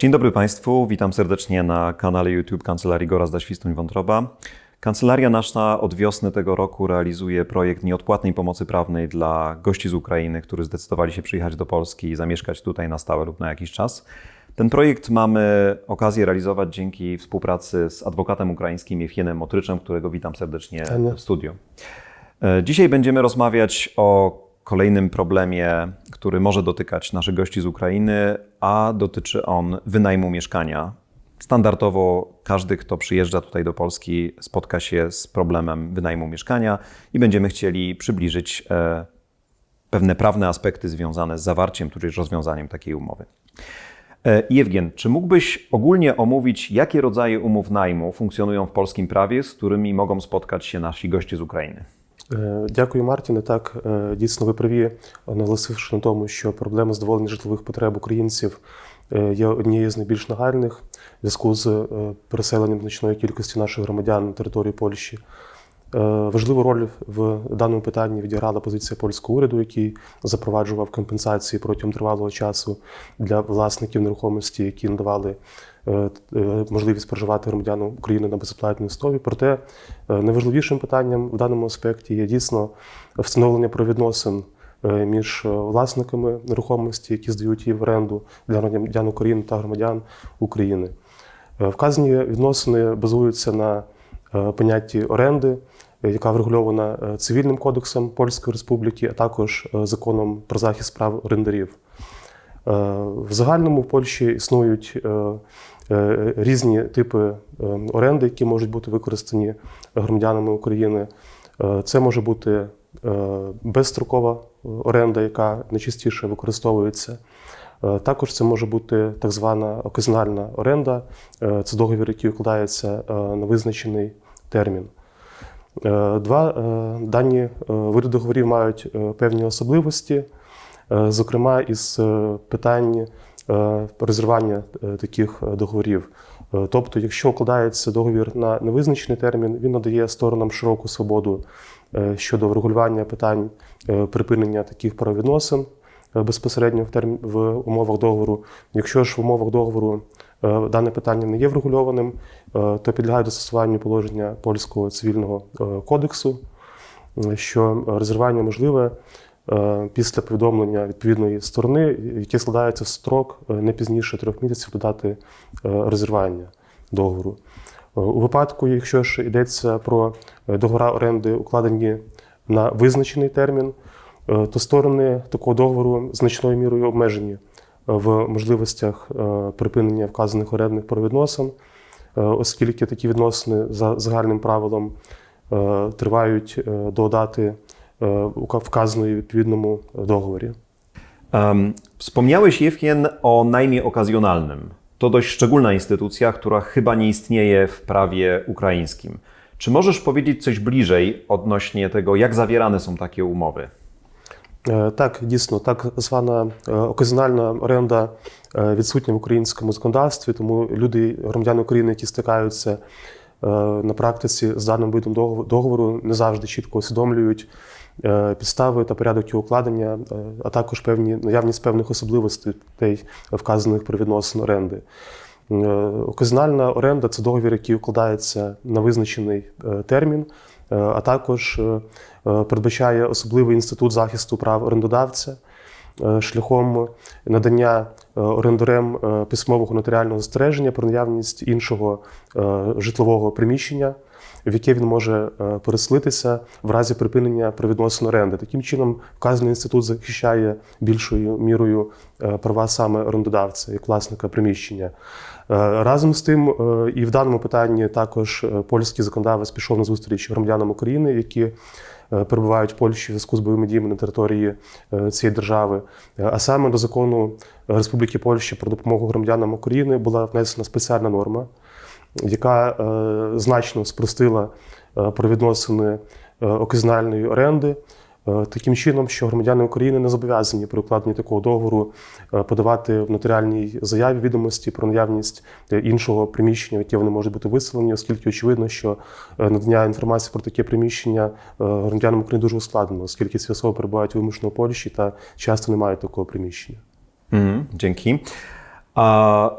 Dzień dobry Państwu, witam serdecznie na kanale YouTube Kancelarii Gorazda Świstuń Wątroba. Kancelaria nasza od wiosny tego roku realizuje projekt nieodpłatnej pomocy prawnej dla gości z Ukrainy, którzy zdecydowali się przyjechać do Polski i zamieszkać tutaj na stałe lub na jakiś czas. Ten projekt mamy okazję realizować dzięki współpracy z adwokatem ukraińskim Jefienem Motryczem, którego witam serdecznie w studiu. E, Dzisiaj będziemy rozmawiać o kolejnym problemie, który może dotykać naszych gości z Ukrainy, a dotyczy on wynajmu mieszkania. Standardowo każdy, kto przyjeżdża tutaj do Polski, spotka się z problemem wynajmu mieszkania i będziemy chcieli przybliżyć e, pewne prawne aspekty związane z zawarciem tudzież rozwiązaniem takiej umowy. E, Jewgien, czy mógłbyś ogólnie omówić, jakie rodzaje umów najmu funkcjonują w polskim prawie, z którymi mogą spotkać się nasi goście z Ukrainy? Е, Дякую, Мартіне. Так, е, дійсно, ви праві, наголосивши на тому, що проблема задоволення житлових потреб українців е, є однією з найбільш нагальних в зв'язку з переселенням значної кількості наших громадян на територію Польщі. Е, Важливу роль в даному питанні відіграла позиція польського уряду, який запроваджував компенсації протягом тривалого часу для власників нерухомості, які надавали е, е, можливість проживати громадянам України на безоплатній основі. Проте найважливішим питанням в даному аспекті є дійсно встановлення правовідносин е, між власниками нерухомості, які здають її в оренду для громадян України та громадян України. Вказані відносини базуються на понятті оренди, е, яка врегульована е, цивільним кодексом Польської Республіки, а також е, законом про захист прав орендарів. Е, В загальному в Польщі існують е, е, різні типи е, оренди, які можуть бути використані громадянами України. Е, Це може бути е, безстрокова оренда, яка найчастіше використовується. Е, Також це може бути так звана оказіональна оренда. Е, Це договір, який укладається е, на визначений термін. Е, Два е, дані е, види договорів мають певні особливості, зокрема із питань розірвання таких договорів. Тобто, якщо укладається договір на невизначений термін, він надає сторонам широку свободу щодо врегулювання питань припинення таких правовідносин безпосередньо в, термін, в умовах договору. Якщо ж в умовах договору е, дане питання не є врегульованим, е, то підлягає застосуванню положення польського цивільного е, кодексу, е, що розірвання можливе е, після повідомлення відповідної сторони, яке складається в строк е, не пізніше трьох місяців до дати е, розірвання договору. Е, У випадку, якщо ж йдеться про е, договори оренди, укладені на визначений термін, е, то сторони такого договору значною мірою обмежені е, в можливостях е, припинення вказаних орендних правовідносин, е, оскільки такі відносини за загальним правилом е, тривають е, до дати е, ука- вказаної в відповідному договорі. Um, wspomniałeś, Jewgen, o najmie okazjonalnym. To dość szczególna instytucja, która chyba nie istnieje w prawie ukraińskim. Czy możesz powiedzieć coś bliżej odnośnie tego, jak zawierane są takie umowy? Е, Так, дійсно, так звана е, оказіональна оренда е, відсутня в українському законодавстві, тому люди, громадяни України, які стикаються на практиці з даним видом договору, не завжди чітко усвідомлюють підстави та порядок його укладення, а також певні наявність певних особливостей вказаних про відносин оренди. Оказіональна оренда це договір, який укладається на визначений термін, а також е, е, передбачає особливий інститут захисту прав орендодавця е, шляхом надання е, орендарем е, письмового нотаріального застереження про наявність іншого е, житлового приміщення, в яке він може е, переселитися в разі припинення правовідносин оренди. Таким чином, вказаний інститут захищає більшою мірою е, права саме орендодавця як власника приміщення. Е, Разом з тим, е, і в даному питанні також е, польський законодавець пішов на зустріч громадянам України, які перебувають в Польщі в зв'язку з бойовими діями на території цієї держави. А саме до закону Республіки Польща про допомогу громадянам України була внесена спеціальна норма, яка значно спростила правовідносини е, оказіональної оренди. Е, Таким чином, що громадяни України не зобов'язані при укладенні такого договору е, подавати в нотаріальній заяві відомості про наявність е, іншого приміщення, в яке вони можуть бути виселені, оскільки очевидно, що надання інформації про таке приміщення громадянам України дуже ускладнено, оскільки ці особи перебувають вимушено в Польщі та часто не мають такого приміщення. Mhm, dzięki. A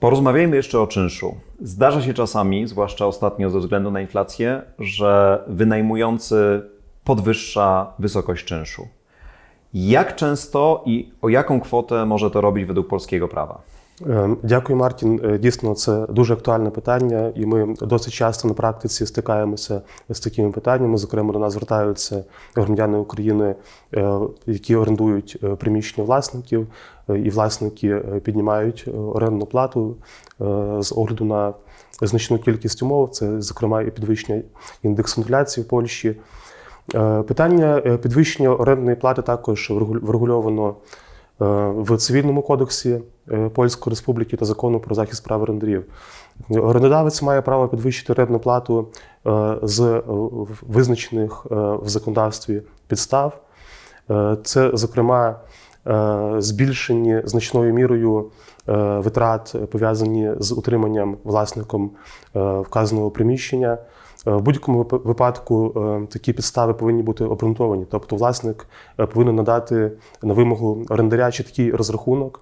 Porozmawiajmy jeszcze o czynszu. Zdarza się czasami, zwłaszcza ostatnio ze względu na inflację, że wynajmujący podwyższa wysokość czynszu. Jak często i o jaką kwotę może to robić według polskiego prawa? Дякую, Мартін. Дійсно, це дуже актуальне питання, і ми досить часто на практиці стикаємося з такими питаннями. Зокрема, до нас звертаються громадяни України, які орендують приміщення власників, і власники піднімають орендну плату з огляду на значну кількість умов. Це, зокрема, і підвищення індексу інфляції в Польщі. Е, Питання е, підвищення орендної плати також врегульовано е, в цивільному кодексі Польської Республіки та закону про захист прав орендарів. Орендодавець має право підвищити орендну плату з визначених в законодавстві підстав. Це, зокрема, збільшені значною мірою витрат, пов'язані з утриманням власником вказаного приміщення. Е, В будь-якому випадку е, такі підстави повинні бути обґрунтовані. Тобто, власник е, повинен надати на вимогу орендаря чіткий розрахунок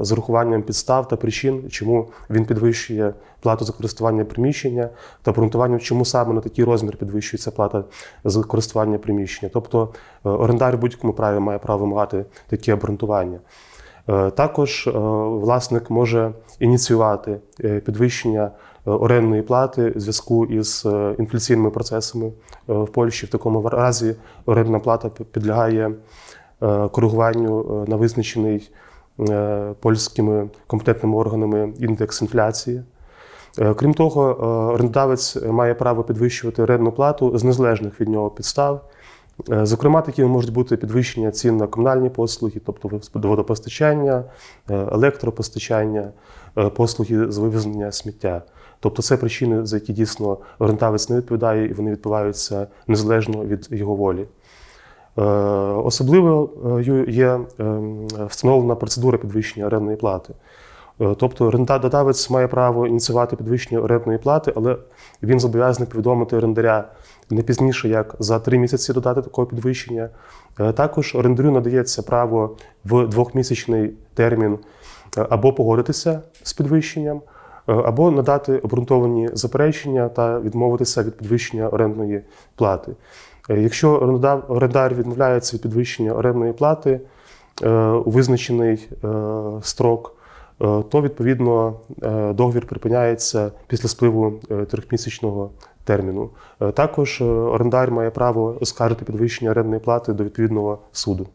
з урахуванням підстав та причин, чому він підвищує плату за користування приміщення, та обґрунтуванням, чому саме на такий розмір підвищується плата за користування приміщення. Тобто орендар в будь-якому праві має право вимагати такі обґрунтування. Також власник може ініціювати підвищення орендної плати в зв'язку із е, інфляційними процесами е, в Польщі. В такому разі орендна плата підлягає е, коригуванню на визначений польськими компетентними органами індекс інфляції. Крім того, орендодавець має право підвищувати орендну плату з незалежних від нього підстав. Зокрема, такими можуть бути підвищення цін на комунальні послуги, тобто водопостачання, електропостачання, послуги з вивезення сміття. Тобто це причини, за які дійсно орендавець не відповідає, і вони відбуваються незалежно від його волі. Е, Особливо є ем, встановлена процедура підвищення орендної плати. Е, Тобто орендодавець має право ініціювати підвищення орендної плати, але він зобов'язаний повідомити орендаря не пізніше, як за три місяці додати такого підвищення. Е, Також орендарю надається право в двохмісячний термін е, або погодитися з підвищенням, е, або надати обґрунтовані заперечення та відмовитися від підвищення орендної плати. Е, Якщо орендар- відмовляється від підвищення орендної плати е, у визначений е, строк, е, то відповідно е, договір припиняється після спливу е, трьохмісячного терміну. Е, Також е, орендар має право оскаржити підвищення орендної плати до відповідного суду.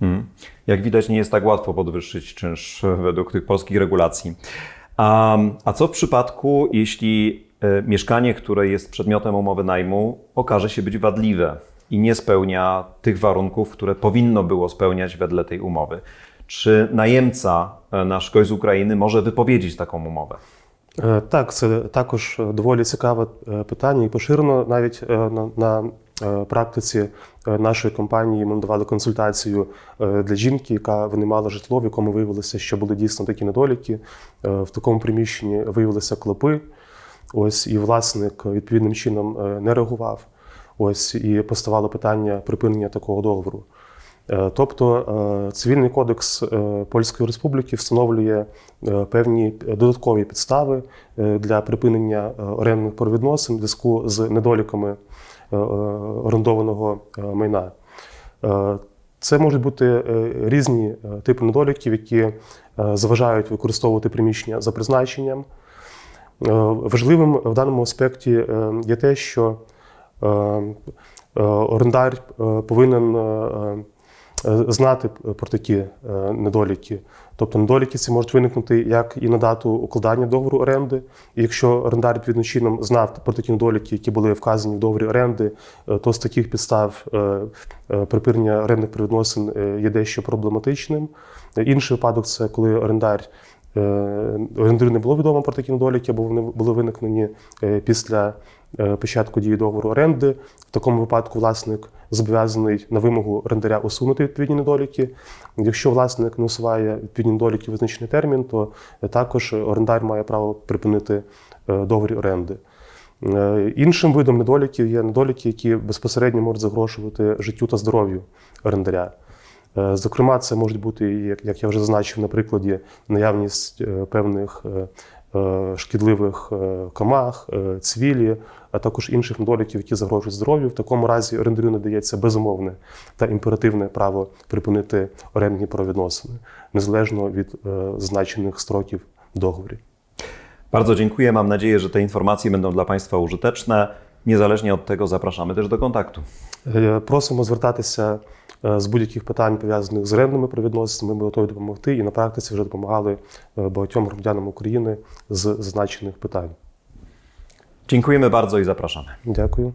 Hmm. Jak widać, nie jest tak łatwo podwyższyć czynsz według tych polskich regulacji. A, a co w przypadku, jeśli e, mieszkanie, które jest przedmiotem umowy najmu, okaże się być wadliwe i nie spełnia tych warunków, które powinno było spełniać wedle tej umowy? Czy najemca, e, nasz gość z Ukrainy, może wypowiedzieć taką umowę? Е, Так, це також доволі цікаве е, питання і поширено навіть е, на, на е, практиці е, нашої компанії. Ми надавали консультацію е, для жінки, яка винаймала житло, в якому виявилося, що були дійсно такі недоліки. Е, В такому приміщенні виявилися клопи. Ось і власник відповідним чином е, не реагував. Ось і поставало питання припинення такого договору. Е, Тобто е, цивільний кодекс е, Польської Республіки встановлює е, певні додаткові підстави е, для припинення е, орендних правовідносин в зв'язку з недоліками е, е, орендованого е, майна. Е, Це можуть бути е, різні е, типи недоліків, які е, заважають використовувати приміщення за призначенням. Е, Важливим в даному аспекті е, є те, що е, е, орендар е, повинен е, е, знати про такі е, недоліки. Тобто недоліки ці можуть виникнути як і на дату укладання договору оренди. І якщо орендар відповідним чином знав про такі недоліки, які були вказані в договорі оренди, е, то з таких підстав е, е, припинення орендних правовідносин е, є дещо проблематичним. Інший випадок це коли орендар орендарю не було відомо про такі недоліки, або вони були виникнені після початку дії договору оренди. В такому випадку власник зобов'язаний на вимогу орендаря усунути відповідні недоліки. Якщо власник не усуває відповідні недоліки визначений термін, то е, також орендар має право припинити е, договір оренди. Е, Іншим видом недоліків є недоліки, які безпосередньо можуть загрожувати життю та здоров'ю орендаря. Зокрема, це можуть бути, як, я вже зазначив на прикладі, наявність певних шкідливих е, комах, е, цвілі, а також інших недоліків, які загрожують здоров'ю. В такому разі орендарю надається безумовне та імперативне право припинити орендні правовідносини, незалежно від е, зазначених строків договорів. Bardzo dziękuję. Mam nadzieję, że te informacje będą dla Państwa użyteczne. Niezależnie od tego zapraszamy też do kontaktu. Е, Просимо звертатися е, з будь-яких питань пов'язаних з орендними провідносами, Ми готові допомогти і на практиці вже допомагали е, багатьом громадянам України з зазначених питань. Dziękujemy bardzo i zapraszamy. Дякую.